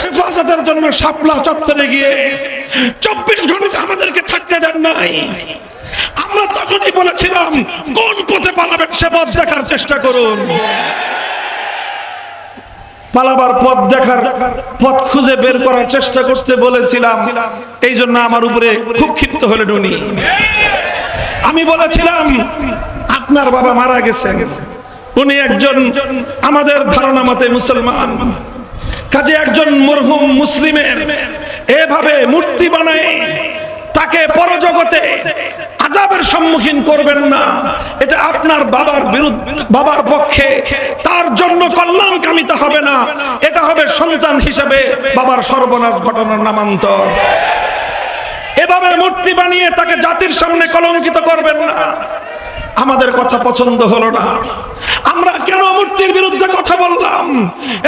হেফাজতের জন্য শাপলা চত্বরে গিয়ে চব্বিশ ঘণ্টা আমাদেরকে থাকতে দেন নাই। আমরা তখনই বলেছিলাম, কোন পথে পালাবেন সে পথ দেখার চেষ্টা করুন। পালাবার পথ দেখার পথ খুঁজে বের করার চেষ্টা করতে বলেছিলাম। এই জন্য আমার উপরে খুব ক্ষিপ্ত হলেন উনি। আমি বলেছিলাম, আপনার বাবা মারা গেছে উনি একজন আমাদের ধারণা মতে মুসলমান। কাজে একজন মরহুম মুসলিমের এভাবে মূর্তি বানায়, তাকে পরজগতে আজাবের সম্মুখীন করবেন না। এটা আপনার বাবার বিরুদ্ধে, বাবার পক্ষে। তার জন্য কল্যাণ কামিতা হবে না। এটা হবে সন্তান হিসেবে বাবার সর্বনাশ ঘটনার নামান্তর। এভাবে মূর্তি বানিয়ে তাকে জাতির সামনে কলঙ্কিত করবেন না। আমাদের কথা পছন্দ হলো না। আমরা কেন মূর্তির বিরুদ্ধে কথা বললাম?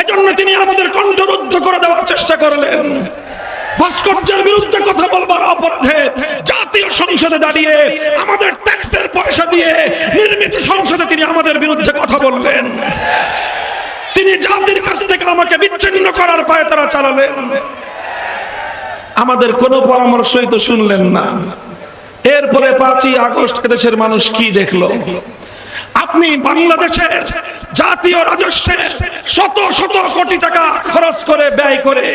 এজন্য তিনি আমাদের কণ্ঠরুদ্ধ করে দেওয়ার চেষ্টা করলেন। ভাস্কর্যের বিরুদ্ধে কথা বলবার অপরাধে জাতীয় সংসদে দাঁড়িয়ে, আমাদের ট্যাক্সের পয়সা দিয়ে নির্মিত সংসদে তিনি আমাদের বিরুদ্ধে কথা বললেন। তিনি জাতির কাছ থেকে আমাকে বিচ্ছিন্ন করার পায়ে তারা চালালেন। আমাদের কোনো পরামর্শই তো শুনলেন না। এরপরে পাঁচই আগস্ট দেশের মানুষ কি দেখল? আপনি বাংলাদেশের জাতীয় রাজস্বে শত শত কোটি টাকা খরচ করে ব্যয় করে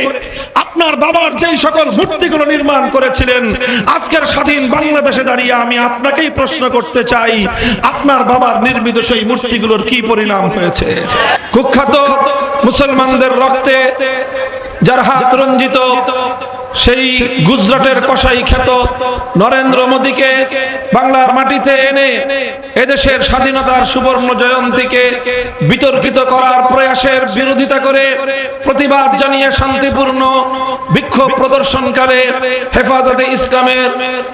আপনার বাবার যেই সকল মূর্তিগুলো নির্মাণ করেছিলেন, আজকের স্বাধীন বাংলাদেশে দাঁড়িয়ে আমি আপনাকেই প্রশ্ন করতে চাই, আপনার বাবার নির্মিত সেই মূর্তিগুলোর কি পরিণাম হয়েছে? কুখ্যাত মুসলমানদের রক্তে যার হাত রঞ্জিত সেই গুজরাটের কসাই খ্যাত নরেন্দ্র মোদীকে বাংলার মাটিতে এনে এদেশের স্বাধীনতার সুবর্ণ জয়ন্তীকে বিতর্কিত করার প্রয়াসের বিরোধিতা করে প্রতিবাদ জানিয়ে শান্তিপূর্ণ বিক্ষোভ প্রদর্শনকালে হেফাজতে ইসলামের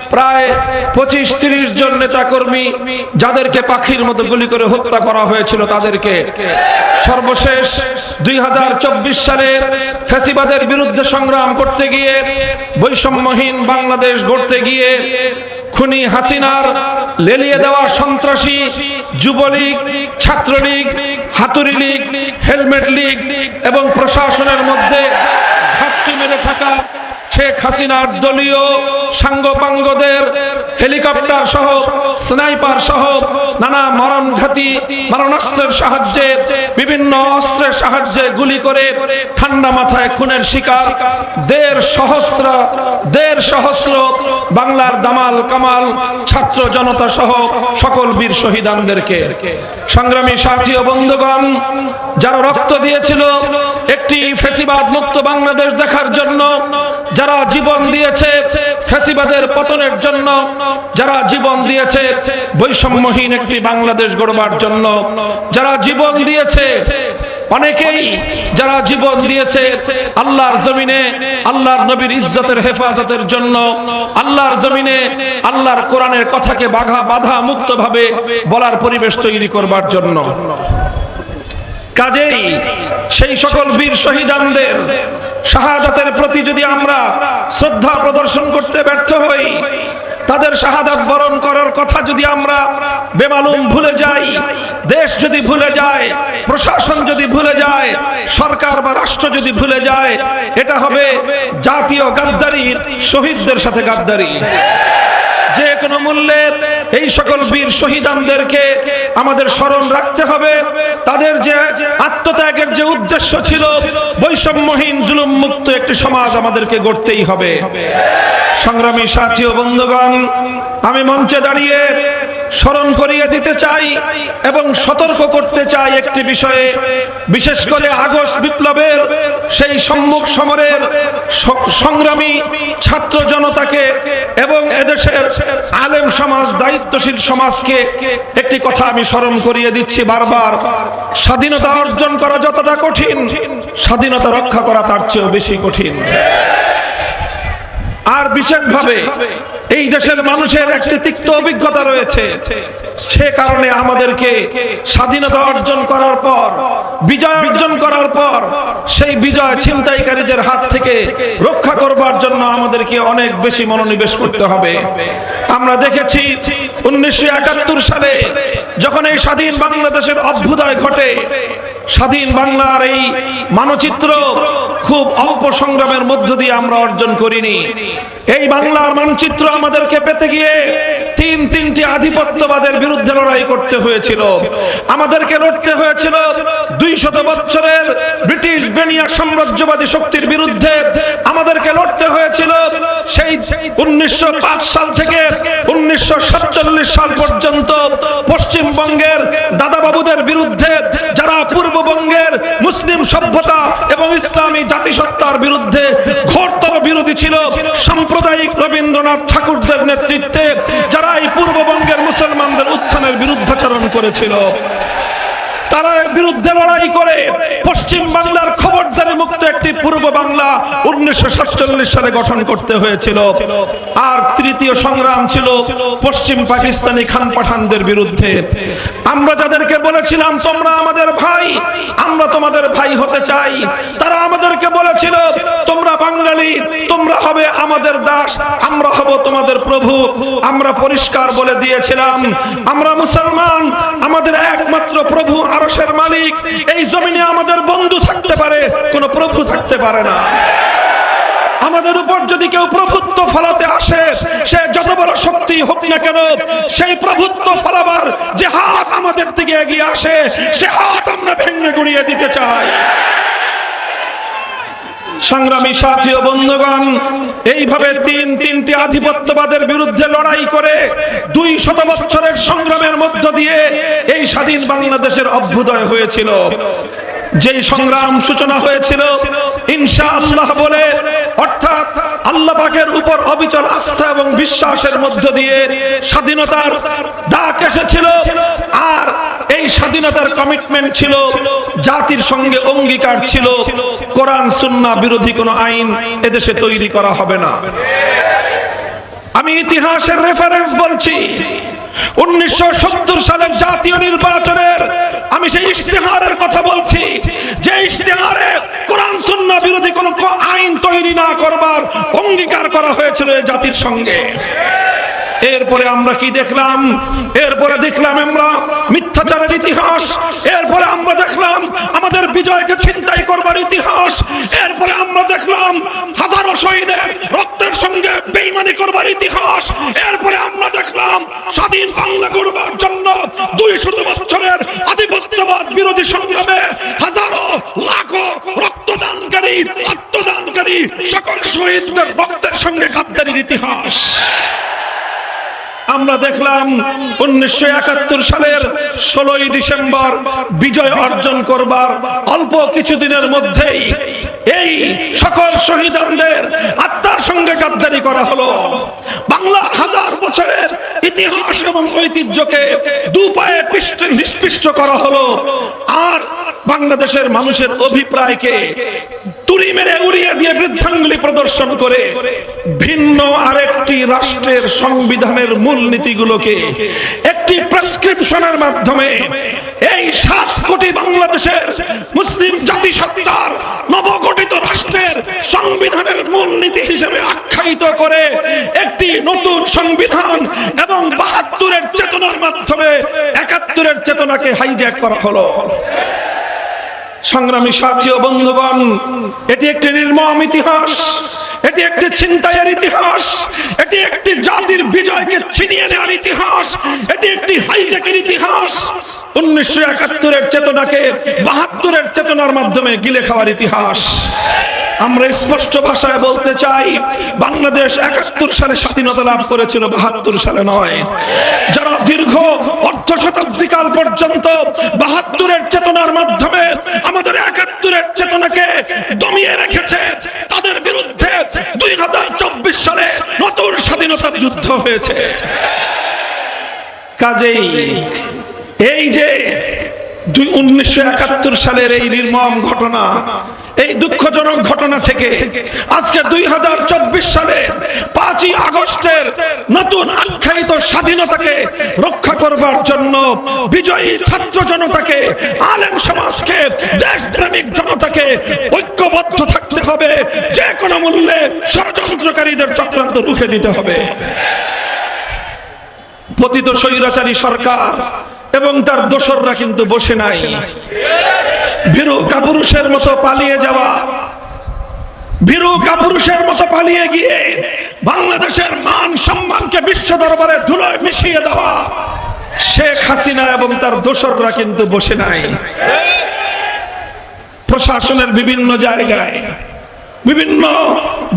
প্রায় পঁচিশ তিরিশ জন নেতাকর্মী যাদেরকে পাখির মতো গুলি করে হত্যা করা হয়েছিল তাদেরকে। সর্বশেষ দুই হাজার চব্বিশ সালে ফ্যাসিবাদের বিরুদ্ধে সংগ্রাম করতে গিয়ে বৈষম্যহীন বাংলাদেশ গড়তে গিয়ে খুনি হাসিনার লেলিয়ে দেওয়া সন্ত্রাসী, যুবলীগ, ছাত্রলীগ হাতুরি লীগ, হেলমেট লীগ এবং প্রশাসনের মধ্যে ঘাটতি মেরে থাকা শেখ হাসিনার দলীয় সাঙ্গপাঙ্গদের হেলিকপ্টার সহ, স্নাইপার সহ নানা মরণঘাতী, মারণাস্ত্রের সাহায্যে, বিভিন্ন অস্ত্রের সাহায্যে গুলি করে ঠান্ডা মাথায় খুনের শিকার দেড় সহস্র দেড় সহস্র বাংলার দামাল কামাল ছাত্র জনতা সহ সকল বীর শহীদানদেরকে। সংগ্রামী সাথী ও বন্ধুগণ, যারা রক্ত দিয়েছিল একটি ফেসিবাদ মুক্ত বাংলাদেশ দেখার জন্য যারা জীবন দিয়েছে ফেসিবাদের পতনের জন্য, যারা জীবন দিয়েছে বৈষম্যহীন একটি বাংলাদেশ গড়বার জন্য, যারা জীবন দিয়েছে অনেকেই যারা জীবন দিয়েছে আল্লাহর জমিনে, আল্লাহর নবীর ইজ্জতের হেফাজতের জন্য, আল্লাহর জমিনে আল্লাহর কোরআনের কথাকে বাঘা বাধা মুক্ত ভাবে বলার পরিবেশ তৈরি করবার জন্য। কাজেই সেই সকল বীর শহীদানদের শাহাদাতের প্রতি যদি আমরা শ্রদ্ধা প্রদর্শন করতে ব্যর্থ হই, তাদের শাহাদাত বরণ করার কথা যদি আমরা বেমালুম ভুলে যাই, দেশ যদি ভুলে যায়, প্রশাসন যদি ভুলে যায়, সরকার বা রাষ্ট্র যদি ভুলে যায়, এটা হবে জাতীয় গাদ্দারির শহীদদের সাথে গাদ্দারি। যে কোনো মূল্যে এই সকল বীর শহীদানদেরকে আমাদের স্মরণ রাখতে হবে। তাদের যে আত্মত্যাগের যে উদ্দেশ্য ছিল, বৈষম্যহীন জুলুম মুক্ত একটি সমাজ আমাদেরকে গড়তেই হবে। সংগ্রামী সাথী ও বন্ধুগণ, আমি মঞ্চে দাঁড়িয়ে স্মরণ করিয়ে দিতে চাই এবং সতর্ক করতে চাই একটি বিষয়ে। বিশেষ করে আগস্ট বিপ্লবের সেই সম্মুখ সমরের সংগ্রামী ছাত্র জনতাকে এবং এদেশের আলেম সমাজ, দায়িত্বশীল সমাজকে একটি কথা আমি স্মরণ করিয়ে দিচ্ছি বারবার। স্বাধীনতা অর্জন করা যতটা কঠিন, স্বাধীনতা রক্ষা করা তার চেয়েও বেশি কঠিন। আর বিশেষভাবে এই দেশের মানুষের একটি তিক্ত অভিজ্ঞতা রয়েছে। সে কারণে আমাদেরকে স্বাধীনতা অর্জন করার পর, বিজয় অর্জন করার পর, সেই বিজয় ছিনতাইকারীদের হাত থেকে রক্ষা করবার জন্য আমাদেরকে অনেক বেশি মনোনিবেশ করতে হবে। আমরা দেখেছি উনিশশো একাত্তর সালে যখন এই স্বাধীন বাংলাদেশের অভ্যুদয় ঘটে, স্বাধীন বাংলার এই মানচিত্র খুব অল্প সংগ্রামের মধ্য দিয়ে আমরা অর্জন করিনি। এই বাংলার মানচিত্র আমাদেরকে পেতে গিয়ে তিন তিনটি আধিপত্যবাদের বিরুদ্ধে লড়াই করতে হয়েছিল। আমাদেরকে লড়তে হয়েছিল দুই শত বছরের ব্রিটিশ বেনিয়া সাম্রাজ্যবাদী শক্তির বিরুদ্ধে আমাদেরকে লড়তে হয়েছিল সেই উনিশশো সাল থেকে উনিশশো সাল পর্যন্ত পশ্চিমবঙ্গের দাদাবাবুদের বিরুদ্ধে যারা পূর্ববঙ্গের মুসলিম সভ্যতা এবং ইসলামী জাতিসত্তার বিরুদ্ধে ঘোরতর বিরোধী ছিল, সাম্প্রদায়িক রবীন্দ্রনাথ ঠাকুরদের নেতৃত্বে যারা এই পূর্ববঙ্গের মুসলমানদের উত্থানের বিরুদ্ধাচরণ করেছিল। তারা বিরুদ্ধে লড়াই করে। পশ্চিম বাংলার খবরদারি মুক্ত একটি পূর্ব বাংলা উনিশশো সাতচল্লিশ সালে গঠন করতে হয়েছিল। আর তৃতীয় সংগ্রাম ছিল পশ্চিম পাকিস্তানি খান পাঠানদের বিরুদ্ধে। আমরা যাদেরকে বলেছিলাম, তোমরা আমাদের ভাই, আমরা তোমাদের ভাই হতে চাই। তারা আমাদেরকে বলেছিল, তোমরা বাঙালি, তোমরা হবে আমাদের দাস, আমরা হব তোমাদের প্রভু। আমরা পরিষ্কার বলে দিয়েছিলাম, আমরা মুসলমান, আমাদের একমাত্র প্রভু আরশের মালিক। এই জমিনে আমাদের বন্ধু থাকতে পারে কোন প্রভু থাকতে পারে না। আমাদের উপর যদি কেউ প্রভুত্ব ফলাতে আসে, সে যত বড় শক্তি হোক না কেন, সেই প্রভুত্ব ফলাবার যে হাত আমাদের দিকে এগিয়ে আসে, সে হাত আমরা ভেঙে গুড়িয়ে দিতে চাই। সংগ্রামী সাথী ও বন্ধুগণ, এইভাবে তিন তিনটি আধিপত্যবাদের বিরুদ্ধে লড়াই করে দুই শত বছরের সংগ্রামের মধ্য দিয়ে এই স্বাধীন বাংলাদেশের অভ্যুদয় হয়েছিল। যেই সংগ্রাম সূচনা হয়েছিল ইনশা আল্লাহ বলে, অর্থাৎ আল্লাহ পাকের উপর অবিচল আস্থা এবং বিশ্বাসের মধ্য দিয়ে স্বাধীনতার ডাক এসেছিল। আর এই স্বাধীনতার কমিটমেন্ট ছিল, জাতির সঙ্গে অঙ্গীকার ছিল। কোরআন সুন্না বিরোধী কোনো আইন এদেশে তৈরি করা হবে না। আমি ইতিহাসের রেফারেন্স বলছি। উনিশশো সালের জাতীয় নির্বাচনের আমি সেই ইশতেহারের কথা বলছি। যে ইশতেহারে কোরআন, সুন্নাহ বিরোধী কোনো আইন তৈরি না করবার অঙ্গীকার করা হয়েছিল জাতির সঙ্গে। এরপরে আমরা কি দেখলাম? এরপরে দেখলাম আমরা মিথ্যাচারের ইতিহাস। এরপরে আমরা দেখলাম আমাদের বিজয়কে ছিনতাই করবার ইতিহাস। এরপরে আমরা দেখলাম হাজারো শহীদের রক্তের সঙ্গে বেইমানি করবার ইতিহাস। এরপরে আমরা দেখলাম স্বাধীন বাংলা গড়বার জন্য দুই শত বছরের আধিপত্যবাদ বিরোধী সংগ্রামে হাজারো লাখো রক্তদানকারী, আত্মদানকারী সকল শহীদদের রক্তের সঙ্গে গাদ্দারির ইতিহাস। আমরা দেখলাম উনিশশো একাত্তর সালের ষোলোই ডিসেম্বর বিজয় অর্জন করবার অল্প কিছুদিনের মধ্যেই এই সকল আত্মার সঙ্গে গাদ্দারি করা হলো। বাংলা হাজার বছরের ইতিহাস এবং ঐতিহ্যকে দু পায়ে পিষ্ট- নিষ্পিষ্ট করা হলো। আর বাংলাদেশের মানুষের অভিপ্রায়কে তুড়ি মেরে উড়িয়ে দিয়ে বৃদ্ধাঙ্গুলি প্রদর্শন করে ভিন্ন আরেকটি রাষ্ট্রের সংবিধানের মূল নীতিগুলোকে একটি প্রেসক্রিপশনের মাধ্যমে এই সাত কোটি বাংলাদেশের মুসলিম জাতিসত্তার নবগঠিত রাষ্ট্রের সংবিধানের মূল নীতি হিসেবে আখ্যায়িত করে একটি নতুন সংবিধান এবং বাহাত্তরের চেতনার মাধ্যমে একাত্তরের চেতনাকে হাইজ্যাক করা হলো। সংগ্রামী সাথী ও বন্ধুগণ, এটি একটি নির্মম ইতিহাস, এটি একটি ছিনতাইয়ের ইতিহাস এটি একটি জাতির বিজয়কে ছিনিয়ে নেওয়ার ইতিহাস, এটি একটি হাইজ্যাকের ইতিহাস। উনিশশো একাত্তরের চেতনাকে বাহাত্তরের চেতনার মাধ্যমে গিলে খাওয়ার ইতিহাস। আমরা স্পষ্ট ভাষায় বলতে চাই, বাংলাদেশ একাত্তর সালে স্বাধীনতা লাভ করেছিল, বাহাত্তর সালে নয়। যারা দীর্ঘ অর্ধ শতাব্দীকাল পর্যন্ত বাহাত্তরের চেতনার মাধ্যমে আমাদের একাত্তরের চেতনাকে দমিয়ে রেখেছে, তাদের বিরুদ্ধে দুই হাজার চব্বিশ সালে নতুন স্বাধীনতার যুদ্ধ হয়েছে। কাজেই এই যে উনিশশো একাত্তর সালের এই নির্মম ঘটনা এই দুঃখজনক ঘটনা থেকে আজকে দুই হাজার চব্বিশ সালে পাঁচই আগস্টের নতুন আখ্যায়িত স্বাধীনতাকে রক্ষা করবার জন্য বিজয়ী ছাত্র জনতাকে, আলেম সমাজকে, দেশপ্রেমিক জনতাকে ঐক্যবদ্ধ থাকতে হবে। যে কোনো মূল্যে ষড়যন্ত্রকারীদের চক্রান্ত রুখে দিতে হবে। পতিত স্বৈরাচারী সরকার এবং তার দোসররা কিন্তু বসে নাই। ভীরু কাপুরুষের মতো পালিয়ে যাওয়া। ভীরু কাপুরুষের মতো পালিয়ে গিয়ে বাংলাদেশের মান সম্মানকে বিশ্ব দরবারে ধুলোয় মিশিয়ে দেওয়া শেখ হাসিনা এবং তার দোসররা কিন্তু বসে নাই। প্রশাসনের বিভিন্ন জায়গায়, বিভিন্ন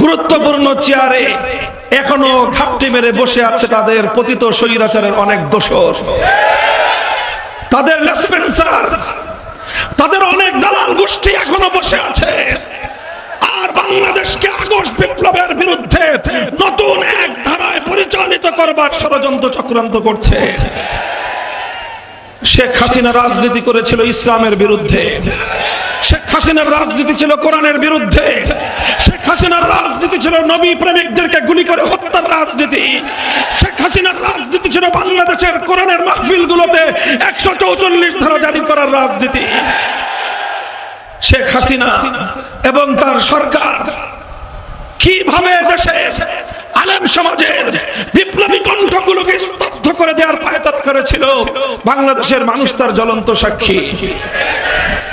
গুরুত্বপূর্ণ চেয়ারে এখনও ঘাপটি মেরে বসে আছে তাদের পতিত স্বৈরাচারের অনেক দোষর তাদের লেসপেন্সার তাদের অনেক দালাল গোষ্ঠী এখনও বসে আছে। আর বাংলাদেশকে আগস্ট বিপ্লবের বিরুদ্ধে নতুন এক ধারায় পরিচালিত করবার ষড়যন্ত্র চক্রান্ত করছে। শেখ হাসিনা রাজনীতি করেছিল ইসলামের বিরুদ্ধে। শেখ হাসিনার রাজনীতি ছিল কোরআনের বিরুদ্ধে। শেখ হাসিনার রাজনীতি ছিল নবী প্রেমিকদেরকে গুলি করে হত্যার রাজনীতি। শেখ হাসিনার রাজনীতি ছিল বাংলাদেশের কোরআনের মাহফিলগুলোতে একশো চৌচল্লিশ ধারা জারি করার রাজনীতি। শেখ হাসিনা এবং তার সরকার কীভাবে দেশের আলেম সমাজের বিপ্লবী কণ্ঠগুলোকে স্তব্ধ করে দেওয়ার পায়তারা করেছিল, বাংলাদেশের মানুষ তার জ্বলন্ত সাক্ষী।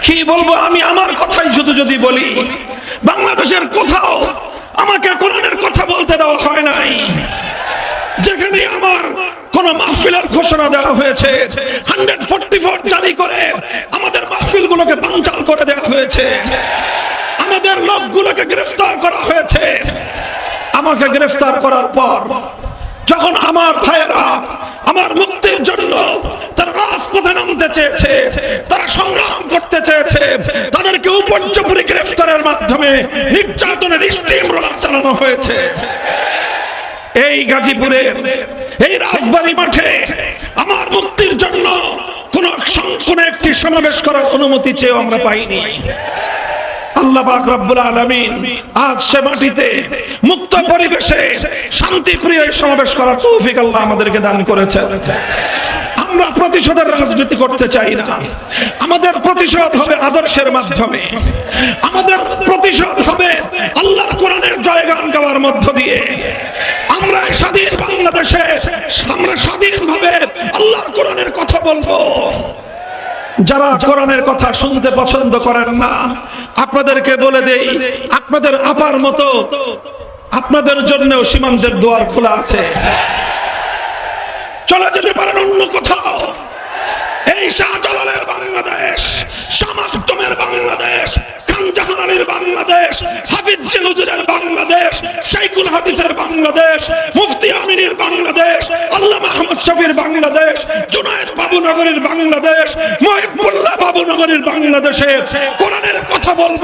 কি বলব আমি আমার কথাই শুধু যদি বলি, বাংলাদেশের কোথাও আমাকে কোরআনের কথা বলতে দেওয়া হয় নাই। যেখানে আমার কোন মাহফিলের ঘোষণা দেওয়া হয়েছে হান্ড্রেড ফোর্টি ফোর জারি করে আমাদের মাহফিলগুলোকে বাঞ্চাল করে দেওয়া হয়েছে। আমাদের লোকগুলোকে গ্রেফতার করা হয়েছে। আমাকে গ্রেফতার করার পর যখন আমার ভাইয়েরা আমার মুক্তির জন্য তারা রাজপথে নামতে চেয়েছে, তারা সংগ্রাম করতে চেয়েছে, তাদেরকে উপর্যপুরি গ্রেফতারের মাধ্যমে নির্যাতনের স্টিম রোলার চালানো হয়েছে। এই গাজীপুরের, এই রাজবাড়ী মাঠে আমার মুক্তির জন্য কোন কোন একটি সমাবেশ করার অনুমতি চেয়েও আমরা পাইনি। আল্লাহ পাক রব্বুল আলামিন আজ সে মাটিতে মুক্ত পরিবেশে শান্তিপ্রিয় সমাবেশ করার তৌফিক আল্লাহ আমাদেরকে দান করেছেন। আমরা প্রতিশোধের রাজনীতি করতে চাই না। আমাদের প্রতিশোধ হবে আদর্শের মাধ্যমে। আমাদের প্রতিশোধ হবে আল্লাহর কোরআনের জয়গান গাওয়ার মধ্য দিয়ে। আমরা স্বাধীন বাংলাদেশে, আমরা স্বাধীনভাবে আল্লাহর কোরআনের কথা বলব। যারা কোরআনের কথা শুনতে পছন্দ করেন না, আপনাদেরকে বলে দেই, আপনাদের আপার মতো, আপনাদের জন্য সীমান্তের দুয়ার খোলা আছে। চলে যেতে পারেন অন্য কোথাও। এই শাহজালালের বাংলাদেশ সামাস্তমের বাংলাদেশ খানজাহান আলীর বাংলাদেশ, হাফিজ হুজুরের বাংলাদেশ শাইকুল হাদিসের বাংলাদেশ, মুফতি আমিনের বাংলাদেশ আল্লাহ মাহমুদ শফির বাংলাদেশ, জুনায়েদ বাবুনগরের বাংলাদেশ, মহিবুল্লাহ বাবুনগরের বাংলাদেশে কোরআনের কথা বলব,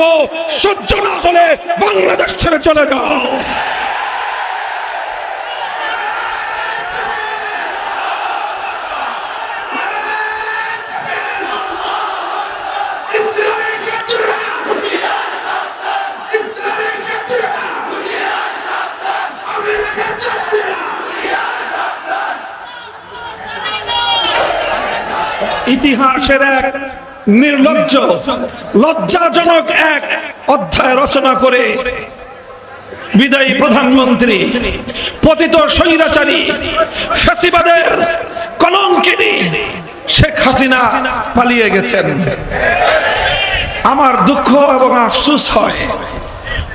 সহ্য না হলে বাংলাদেশ ছেড়ে চলে যাও। ইতিহাসের এক নির্লজ্জ, লজ্জাজনক এক অধ্যায় রচনা করে বিদায়ী প্রধানমন্ত্রী, পতিত স্বৈরাচারী, ফ্যাসিবাদের কলঙ্কিনী শেখ হাসিনা পালিয়ে গেছেন। আমার দুঃখ এবং আফসুস হয়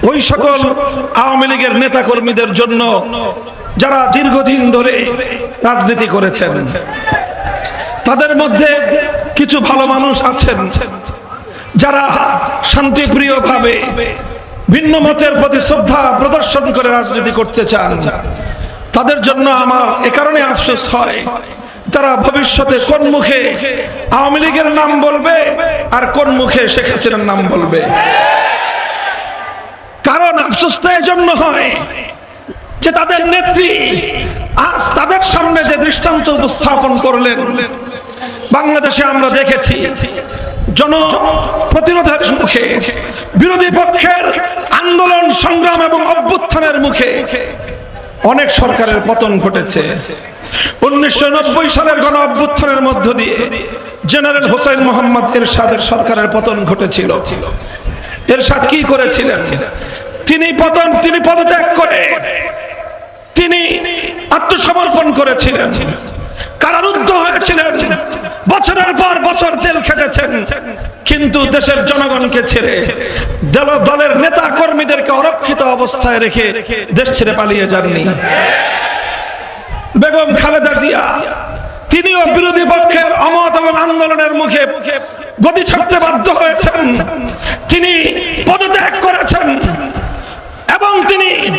ওই সকল আওয়ামী লীগের নেতা কর্মীদের জন্য যারা দীর্ঘদিন ধরে রাজনীতি করেছেন। তাদের মধ্যে কিছু ভালো মানুষ আছেন, যারা শান্তিপ্রিয় ভাবে ভিন্ন মতের প্রতি শ্রদ্ধা প্রদর্শন করে রাজনীতি করতে চান। তাদের জন্য আমার এ কারণে আফসোস হয়, তারা ভবিষ্যতে কোন মুখে আওয়ামী লীগের নাম বলবে আর কোন মুখে শেখ হাসিনার নাম বলবে। কারণ আফসোসটা এজন্য হয় যে তাদের নেত্রী আজ তাদের সামনে যে দৃষ্টান্ত উপস্থাপন করলেন বাংলাদেশে আমরা দেখেছি জন প্রতিরোধের মুখে, বিরোধী পক্ষের আন্দোলন, সংগ্রাম এবং অভ্যুত্থানের মুখে অনেক সরকারের পতন ঘটেছে। উনিশশো নব্বই সালের গণ অভ্যুত্থানের মধ্য দিয়ে জেনারেল হোসেন মোহাম্মদ এরশাদের সরকারের পতন ঘটেছিল। এরশাদ কি করেছিলেন? তিনি পতন, তিনি পদত্যাগ করে, তিনি আত্মসমর্পণ করেছিলেন। কারারুদ্ধ হয়েছিলেন। বছরের পর বছর জেল খেটেছেন। কিন্তু দেশের জনগণকে ছেড়ে দল- দলের নেতা কর্মীদেরকে অরক্ষিত অবস্থায় রেখে দেশ ছেড়ে পালিয়ে যাননি। বেগম খালেদা জিয়া, তিনিও বিরোধী পক্ষের অমত এবং আন্দোলনের মুখে গতি ছাড়তে বাধ্য হয়েছেন। তিনি পদত্যাগ করেছেন এবং তিনি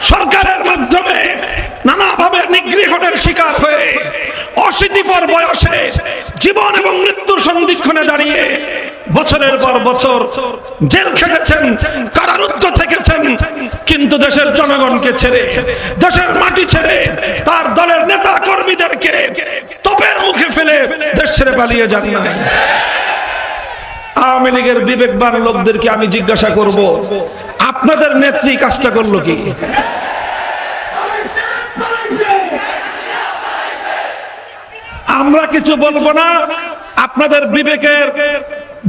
সরকারের মাধ্যমে নানাভাবে নিগৃহণের শিকার হয়ে অশীতিপর বয়সে জীবন এবং মৃত্যুর সন্ধিক্ষণে দাঁড়িয়ে বছরের পর বছর জেল খেটেছেন, কারারুদ্ধ থেকেছেন, কিন্তু দেশের জনগণকে ছেড়ে, দেশের মাটি ছেড়ে তার দলের নেতা কর্মীদেরকে তোপের মুখে ফেলে দেশ ছেড়ে পালিয়ে যান নাই। আওয়ামী লীগের বিবেকবান লোকদেরকে আমি জিজ্ঞাসা করব, আপনাদের নেত্রী কাজটা করল কি? আমরা কিছু বলব না। আপনাদের বিবেকের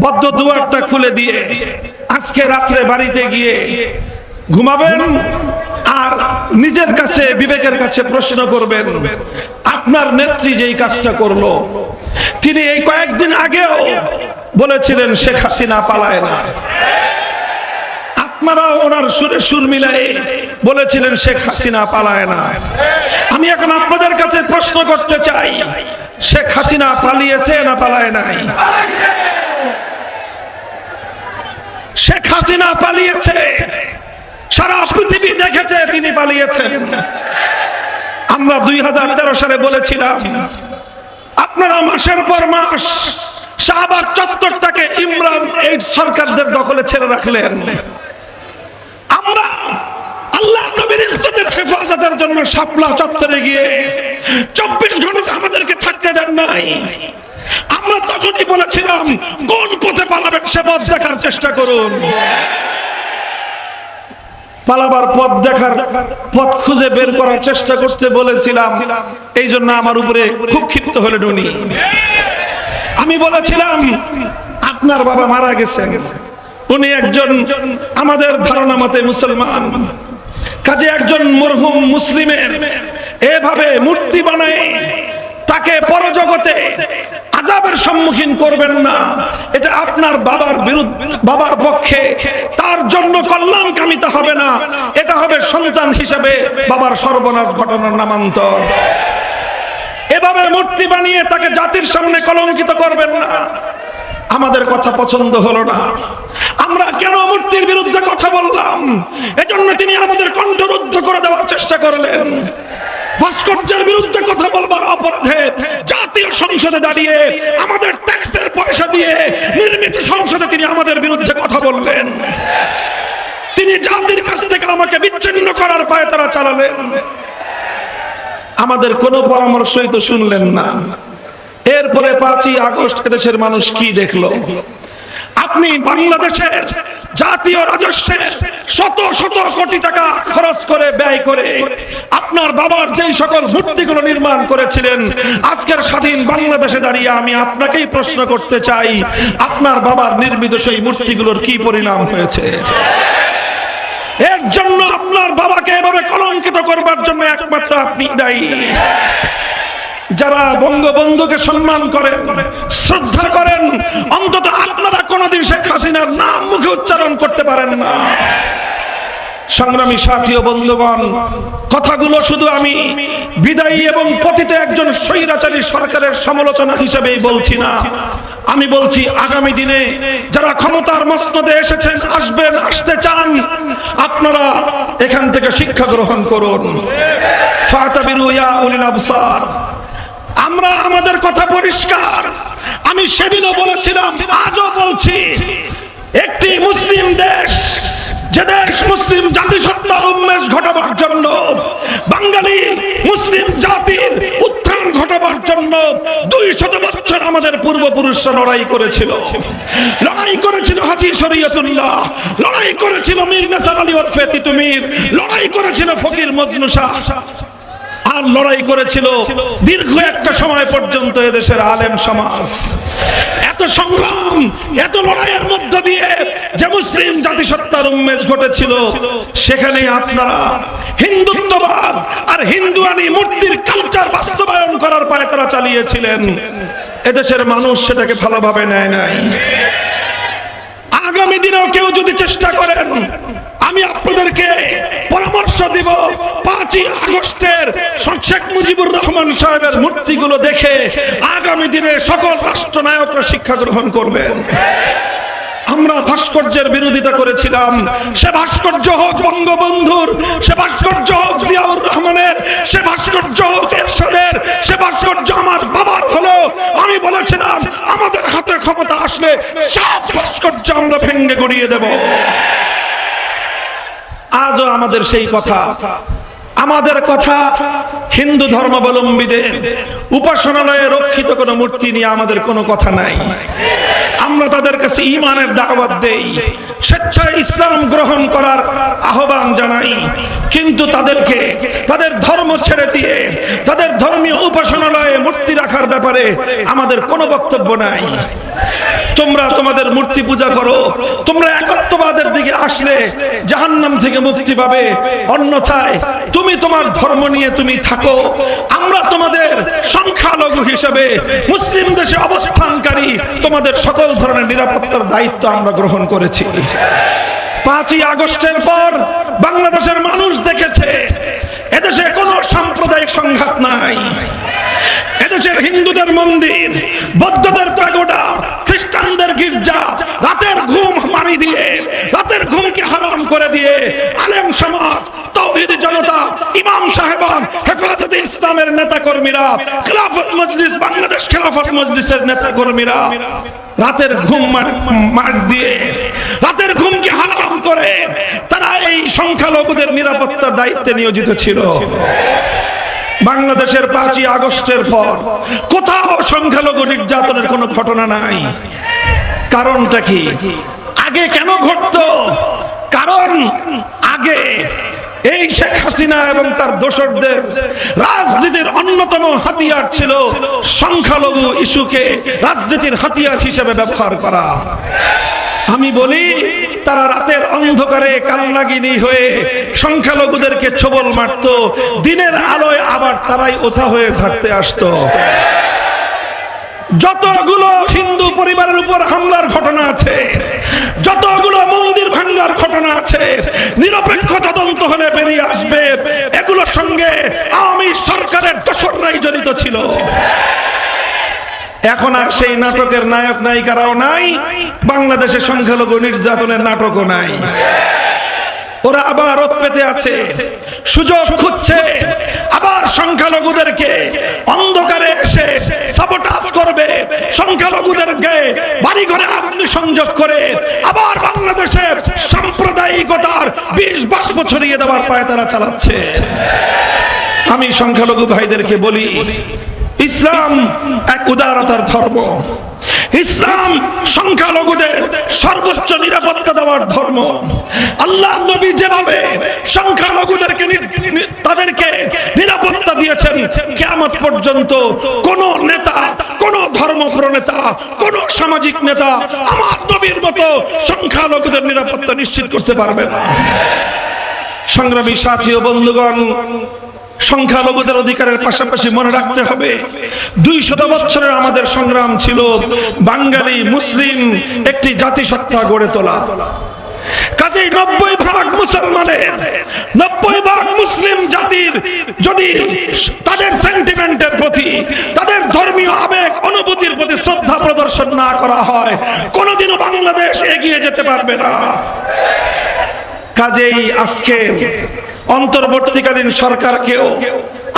বদ্ধ দুয়ারটা খুলে দিয়ে আজকে রাত্রে বাড়িতে গিয়ে ঘুমাবেন আর নিজের কাছে, বিবেকের কাছে প্রশ্ন করবেন, আপনার নেত্রী যেই কাজটা করল, তিনি এই কয়েকদিন আগেও বলেছিলেন, শেখ হাসিনা পালায় না। আপনারাও ওনার সুরে সুর মিলাই বলেছিলেন, শেখ হাসিনা পালায় না। আমি এখন আপনাদের কাছে প্রশ্ন করতে চাই শেখ হাসিনা পালিয়েছে না পালায় নাই? শেখ হাসিনা পালিয়েছে। সারা পৃথিবী দেখেছে তিনি পালিয়েছেন। আমরা দুই সালে বলেছিলাম, আপনারা মাসের পর মাস শাহবাগ চত্বরটাকে ইমরান এই সরকারদের দখলে ছেড়ে রাখলেন। আমরা ইজ্জতের হেফাজতের জন্য শাপলা চত্বরে গিয়ে চব্বিশ ঘণ্টা আমাদেরকে থাকতে দেন নাই, আমরা তখনই বলেছিলাম, কোন পথে পালাবেন সে পথ দেখার চেষ্টা করুন। পালাবার পথ দেখার পথ খুঁজে বের করার চেষ্টা করতে বলেছিলাম এই জন্য আমার উপরে খুব ক্ষিপ্ত হলেন উনি। আমি বলেছিলাম, আপনার বাবা মারা গেছে উনি একজন আমাদের ধারণা মতে মুসলমান। কাজে একজন মরহুম মুসলিমের এভাবে মূর্তি বানায়, তাকে পরজগতে আজাবের সম্মুখীন করবেন না। এটা আপনার বাবার বিরুদ্ধে, বাবার পক্ষে, তার জন্য কল্যাণ কামিত হবে না। এটা হবে সন্তান হিসেবে বাবার সর্বনাশ ঘটনার নামান্তর। এভাবে মূর্তি বানিয়ে তাকে জাতির সামনে কলঙ্কিত করবেন না। আমাদের কথা পছন্দ হলো না। আমরা কেন মূর্তির বিরুদ্ধে কথা বললাম? এজন্য তিনি আমাদের কণ্ঠরুদ্ধ করে দেওয়ার চেষ্টা করলেন। ভাস্কর্যের বিরুদ্ধে কথা বলবার অপরাধে জাতীয় সংসদে দাঁড়িয়ে, আমাদের ট্যাক্সের পয়সা দিয়ে নির্মিত সংসদে তিনি আমাদের বিরুদ্ধে কথা বললেন। তিনি জাতির কাছ থেকে আমাকে বিচ্ছিন্ন করার পায়ে তারা চালালেন। আমাদের কোনো পরামর্শই তো শুনলেন না। এরপরে পাঁচই আগস্ট দেশের মানুষ কি দেখল? আপনি বাংলাদেশের জাতীয় রাজস্বে শত শত কোটি টাকা খরচ করে ব্যয় করে আপনার বাবার যেই সকল মূর্তিগুলো নির্মাণ করেছিলেন, আজকের স্বাধীন বাংলাদেশে দাঁড়িয়ে আমি আপনাকেই প্রশ্ন করতে চাই, আপনার বাবার নির্মিত সেই মূর্তিগুলোর কি পরিণাম হয়েছে? এর জন্য আপনার বাবাকে এভাবে কলঙ্কিত করবার জন্য একমাত্র আপনি দায়ী। যারা বঙ্গবন্ধুকে সম্মান করেন শ্রদ্ধা করেন, অন্তত আপনারা কোনোদিন শেখ হাসিনার নাম মুখে উচ্চারণ করতে পারেন না। সংগ্রামী সাথী ও বন্ধুগণ, কথাগুলো শুধু আমি বিদায়ী এবং পতিত একজন স্বৈরাচারী সরকারের সমালোচনা হিসেবেই বলছি না। আমি বলছি, আগামী দিনে যারা ক্ষমতার মসনদে এসেছেন, আসবেন, আসতে চান, আপনারা এখান থেকে শিক্ষা গ্রহণ করুন। ফাতাবিরু ইয়া উলিল আবসার। আমরা আমাদের কথা পরিষ্কার। আমি সেদিনও বলেছিলাম, আজও বলছি, একটি মুসলিম দেশ, যে দেশ মুসলিম জাতিসত্তা উন্মেষ ঘটাবার জন্য, বাঙালি মুসলিম জাতির উত্থান ঘটাবার জন্য দুই শত বছর আমাদের পূর্বপুরুষরা লড়াই করেছিল। লড়াই করেছিল হাজি শরীয়তুল্লাহ, লড়াই করেছিল মীর নাসার আলী ওরফে তিতুমির, লড়াই করেছিল ফকির মজনু শাহ। আর লড়াই করেছিল দীর্ঘ একটা সময় পর্যন্ত এদেশের আলেম সমাজ। এত সংগ্রাম, এত লড়াইয়ের মধ্য দিয়ে যে মুসলিম জাতিসত্তার উন্মেষ ঘটেছিল সেখানে আপনারা হিন্দুত্ববাদ আর হিন্দুয়ানি মূর্তির কালচার বাস্তবায়ন করার পায়ে তারা চালিয়েছিলেন। এদেশের মানুষ সেটাকে ভালোভাবে নেয় নাই। আগামী দিনেও কেউ যদি চেষ্টা করেন আমি আপনাদেরকে পরামর্শ দিব পাঁচই আগস্টের শেখ মুজিবুর রহমান সাহেবের মূর্তিগুলো দেখে আগামী দিনে সকল রাষ্ট্রনায়করা শিক্ষা গ্রহণ করবেন। আমরা ভাস্কর্যের বিরোধিতা করেছিলাম। সে ভাস্কর্য হোক বঙ্গবন্ধুর, সে ভাস্কর্য হোক জিয়াউর রহমানের, সে ভাস্কর্য হোক এরশাদের, সে ভাস্কর্য আমার বাবার হলো আমি বলেছিলাম, আমাদের হাতে ক্ষমতা আসলে সব ভাস্কর্য আমরা ভেঙ্গে গড়িয়ে দেব। আজও আমাদের সেই কথা। আমাদের কথা হিন্দু ধর্মাবলম্বীদের উপাসনালয়ে রক্ষিত কোনো মূর্তি নিয়ে আমাদের কোনো কথা নাই। আমরা তাদের কাছে ইমানের দাওয়াত দেই, স্বেচ্ছায় ইসলাম গ্রহণ করার আহ্বান জানাই। কিন্তু তাদেরকে, তাদের ধর্ম ছেড়ে দিয়ে, তাদের ধর্মীয় উপাসনালয়ে মূর্তি রাখার ব্যাপারে আমাদের কোনো বক্তব্য নাই। তোমরা তোমাদের মূর্তি পূজা করো, তোমরা একত্ববাদের দিকে আসলে জাহান্নাম থেকে মুক্তি পাবে। অন্যথায় তুমি তোমার ধর্ম নিয়ে তুমি থাকো। আমরা তোমাদের সংখ্যালঘু হিসেবে মুসলিম দেশে অবস্থানকারী, তোমাদের সকল ধরনের নিরাপত্তার দায়িত্ব আমরা গ্রহণ করেছি। পাঁচই আগস্টের পর বাংলাদেশের মানুষ দেখেছে, এদেশে কোনো সাম্প্রদায়িক সংঘাত নাই। এদেশের হিন্দুদের মন্দির, বৌদ্ধদের প্যাগোডা খ্রিস্টানদের গির্জা, রাতের ঘুম মারি দিয়ে, রাতের ঘুমকে হারাম করে দিয়ে আলেম সমাজ, তৌহিদ জনতা, ইমাম সাহেবান, হেফাজতে ইসলামের নেতা কর্মীরা খেলাফত মজলিস, বাংলাদেশ খেলাফত মজলিসের নেতা কর্মীরা রাতের ঘুম মার দিয়ে, রাতের ঘুমকে হারাম করে তারা এই সংখ্যালঘুদের নিরাপত্তার দায়িত্বে নিয়োজিত ছিল। বাংলাদেশের পাঁচই আগস্টের পর কোথাও সংখ্যালঘু নির্যাতনের কোনো ঘটনা নাই। কারণটা কি? আগে কেন ঘটতো? কারণ আগে এই শেখ হাসিনা এবং তার দোসরদের রাজনীতির অন্যতম হাতিয়ার ছিল সংখ্যালঘু ইস্যুকে রাজনীতির হাতিয়ার হিসেবে ব্যবহার করা। আমি বলি তারা রাতের অন্ধকারে কান্নাগিনী হয়ে সংখ্যালঘুদেরকে ছবল মারত। দিনের আলোয় আবার তারাই ওঠা হয়ে থাকতে আসতো। যতগুলো হিন্দু পরিবারের উপর হামলার ঘটনা আছে, যতগুলো মন্দির ভাঙ্গার ঘটনা আছে, নিরপেক্ষ তদন্ত হলে বেরিয়ে আসবে। এগুলোর সঙ্গে আওয়ামী সরকারের দোসররাই জড়িত ছিল। এখন আর সেই নাটকের নায়ক নায়িকারাও নাই, বাংলাদেশে সংখ্যালঘু নির্যাতনের নাটকও নাই। ওরা আবার পেতে আছে, সুযোগ খুঁজছে, আবার সংখ্যালঘুদেরকে অন্ধকারে এসে সাবোটাজ করবে, সংখ্যালঘুদেরকে বাড়ি ঘরে আগুন সংযোগ করে আবার বাংলাদেশের সাম্প্রদায়িকতার বিষ বাষ্প ছড়িয়ে দেওয়ার পায়ে তারা চালাচ্ছে। আমি সংখ্যালঘু ভাইদেরকে বলি ইসলাম এক উদারতার ধর্ম। ইসলাম সংখ্যালঘুদের সর্বোচ্চ নিরাপত্তা দেওয়ার ধর্ম। আল্লাহ নবী যেভাবে সংখ্যালঘুদেরকে তাদেরকে নিরাপত্তা দিয়েছেন, কেয়ামত পর্যন্ত কোন নেতা, কোন ধর্ম প্রনেতা কোন সামাজিক নেতা আমার নবীর মতো সংখ্যালঘুদের নিরাপত্তা নিশ্চিত করতে পারবে না। সংগ্রামী সাথী ও বন্ধুগণ সংখ্যালঘুদের অধিকারের পাশাপাশি মনে রাখতে হবে দুই শত বছরের আমাদের সংগ্রাম ছিল বাঙালি মুসলিম একটি জাতিসত্তা গড়ে তোলা। কাজেই নব্বই ভাগ মুসলমানের, নব্বই ভাগ মুসলিম জাতির যদি তাদের সেন্টিমেন্টের প্রতি, তাদের ধর্মীয় আবেগ, অনুভূতির প্রতি শ্রদ্ধা প্রদর্শন না করা হয়, কোনোদিনও বাংলাদেশ এগিয়ে যেতে পারবে না। কাজেই আজকে অন্তর্বর্তীকালীন সরকারকেও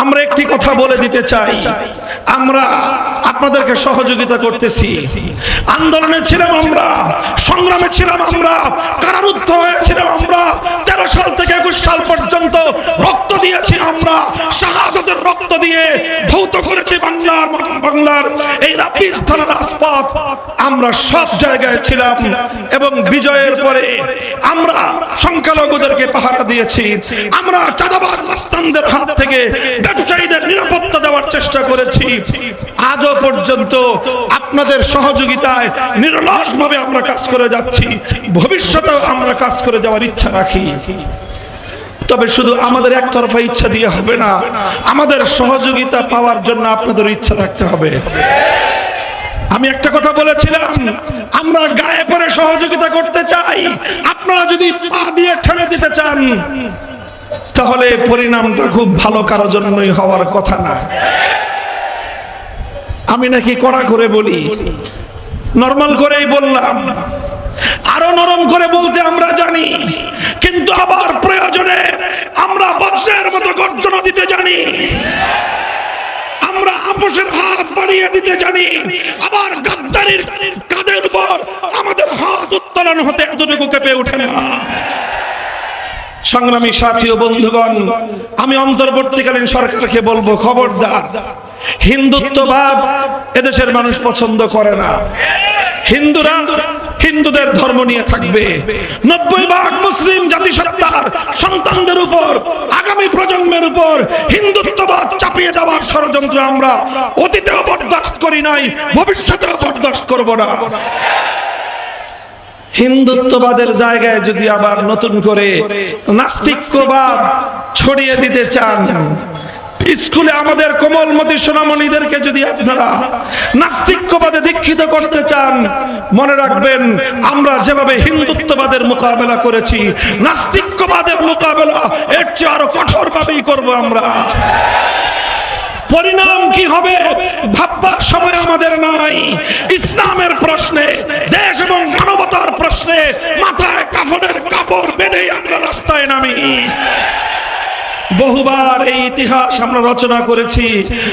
আমরা একটি কথা বলে দিতে চাই। আমরা আপনাদেরকে সহযোগিতা করতেছি। আন্দোলনে ছিলাম আমরা, সংগ্রামে ছিলাম আমরা, কারারুদ্ধ হয়েছিলাম আমরা, তেরো সাল থেকে একুশ সাল পর্যন্ত রক্ত দিয়েছি আমরা, শাহাদতের রক্ত দিয়ে ধৌত করেছি বাংলার বাংলার এই ধারা রাজপথ। আমরা সব জায়গায় ছিলাম এবং বিজয়ের পরে আমরা সংখ্যালঘুদেরকে পাহারা দিয়েছি। আমরা চাঁদাবাজ মাস্তানদের হাত থেকে ব্যবসায়ীদের নিরাপত্তা দেওয়ার চেষ্টা করেছি। আজও পর্যন্ত আপনাদের সহযোগিতায় নিরলস ভাবে আমরা কাজ করে যাচ্ছি। ভবিষ্যতেও আমরা কাজ করে যাওয়ার ইচ্ছা রাখি। তবে শুধু আমাদের একতরফা ইচ্ছা দিয়ে হবে না, আমাদের সহযোগিতা পাওয়ার জন্য আপনাদের ইচ্ছা থাকতে হবে। আমি একটা কথা বলেছিলাম, আমরা গায়ে পরে সহযোগিতা করতে চাই। আপনারা যদি পা দিয়ে ঠেলে দিতে চান, তাহলে পরিণামটা খুব ভালো কারোর জন্যই হওয়ার কথা না। আমি নাকি কড়া করে বলি, নর্মাল করেই বললাম, আরও নরম করে বলতে আমরা জানি, কিন্তু আবার প্রয়োজনে আমরা বজ্রের মতো গর্জনা দিতে জানি। আমরা আপোষের হাত বাড়িয়ে দিতে জানি। আবার গাদ্দারির কাদের উপর আমাদের হাত উত্তোলন হতে এতটুকু কেঁপে ওঠে না। সংগ্রামী সাথী ও বন্ধুগণ, আমি অন্তর্বর্তীকালীন সরকারকে বলব, খবরদার। হিন্দুত্ববাদ এদেশের মানুষ পছন্দ করে না। হিন্দুরা হিন্দুদের ধর্ম নিয়ে থাকবে। নব্বই ভাগ মুসলিম জাতিসত্তার সন্তানদের উপর, আগামী প্রজন্মের উপর হিন্দুত্ববাদ চাপিয়ে দেওয়ার ষড়যন্ত্র আমরা অতীতেও বরদাস্ত করি নাই, ভবিষ্যতেও বরদাস্ত করব না। হিন্দুত্ববাদের জায়গায় যদি আবার নতুন করে নাস্তিক্যবাদ ছড়িয়ে দিতে চান স্কুলে আমাদের কোমলমতি সোনামণিদেরকে যদি আপনারা নাস্তিক্যবাদে দীক্ষিত করতে চান, মনে রাখবেন, আমরা যেভাবে হিন্দুত্ববাদের মোকাবেলা করেছি নাস্তিক্যবাদের মোকাবেলা এর চেয়ে আরও কঠোরভাবেই করব আমরা। পরিণাম কি হবে ভাববার সময় আমাদের নাই। ইসলামের প্রশ্নে, দেশ এবং মানবতার প্রশ্নে মাথায় কাফনের কাপড় বেঁধে আমরা রাস্তায় নামি। বহুবার এই ইতিহাস আমরা রচনা করেছি।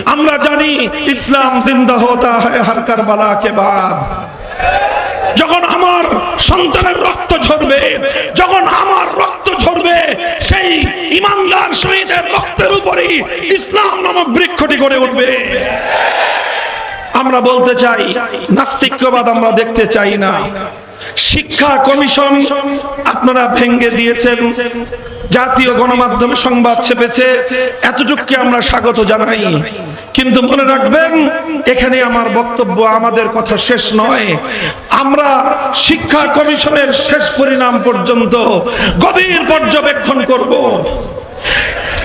আমরা জানি ইসলাম জিন্দা হতা হয় হর কারবালা কে বাদ। যখন আমার সন্তানের রক্ত ঝরবে, যখন আমার রক্ত ঝরবে, সেই ইমানদার শহীদের রক্তের উপরেই ইসলাম নামক বৃক্ষটি গড়ে উঠবে। আমরা বলতে চাই, নাস্তিক্যবাদ আমরা দেখতে চাই না। শিক্ষা কমিশন আপনারা ভেঙ্গে দিয়েছেন। জাতীয় গণমাধ্যমে সংবাদ ছেপেছে। এতটুকুকে আমরা স্বাগত জানাই? কিন্তু মনে রাখবেন, এখানে আমার বক্তব্য আমাদের কথা শেষ নয়। আমরা শিক্ষা কমিশনের শেষ পরিণাম পর্যন্ত গভীর পর্যবেক্ষণ করব।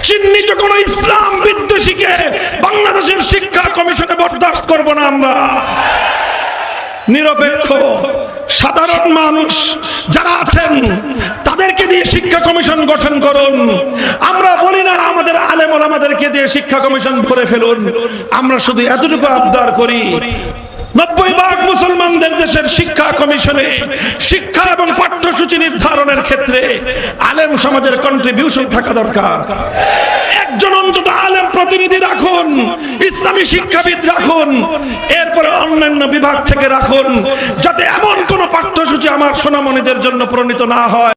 চিহ্নিত কোন ইসলাম বিদ্বেষীকে বাংলাদেশের শিক্ষা কমিশনে বরদাস্ত করব না আমরা। নিরপেক্ষ সাধারণ মানুষ যারা আছেন, তাদেরকে দিয়ে শিক্ষা কমিশন গঠন করুন। আমরা বলি না, আমাদের আলেম আমাদেরকে দিয়ে শিক্ষা কমিশন করে ফেলুন। আমরা শুধু এতটুকু আবদার করি নব্বই ভাগ মুসলমানদের দেশের শিক্ষা কমিশনে শিক্ষা এবং পাঠ্যসূচি নির্ধারণের ক্ষেত্রে আলেম সমাজের কন্ট্রিবিউশন থাকা দরকার। একজন অন্তত আলেম প্রতিনিধি রাখুন, ইসলামী শিক্ষাবিদ রাখুন, এরপরে অন্যান্য বিভাগ থেকে রাখুন, যাতে এমন কোন পাঠ্যসূচি আমার সোনামণিদের জন্য প্রণীত না হয়।